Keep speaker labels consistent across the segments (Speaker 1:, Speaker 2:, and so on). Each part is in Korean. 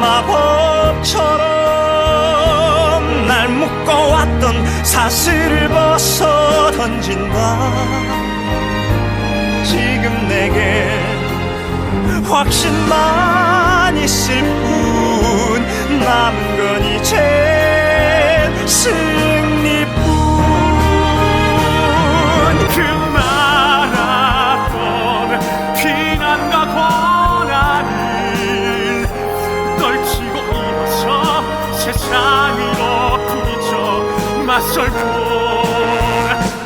Speaker 1: 마법처럼 날 묶어왔던 사슬을 벗어 던진다 지금 내게 확신만 있을 뿐 남은 건 이제 맞설뿐.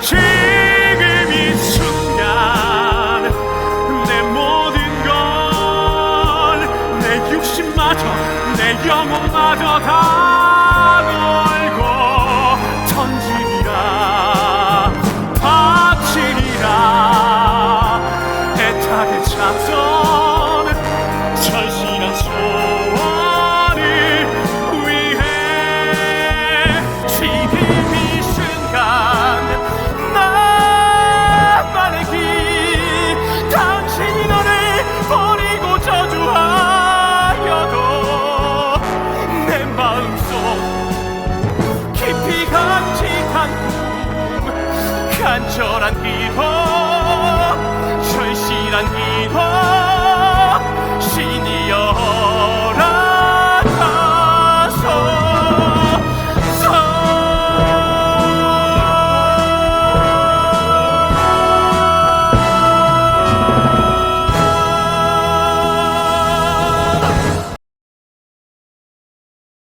Speaker 1: 지금 이 순간 내 모든 건내 육신마저 내 영혼마저 다 걸고 던지리라 바치리라. 애타게 찾던 간절한 기도 절실한 기도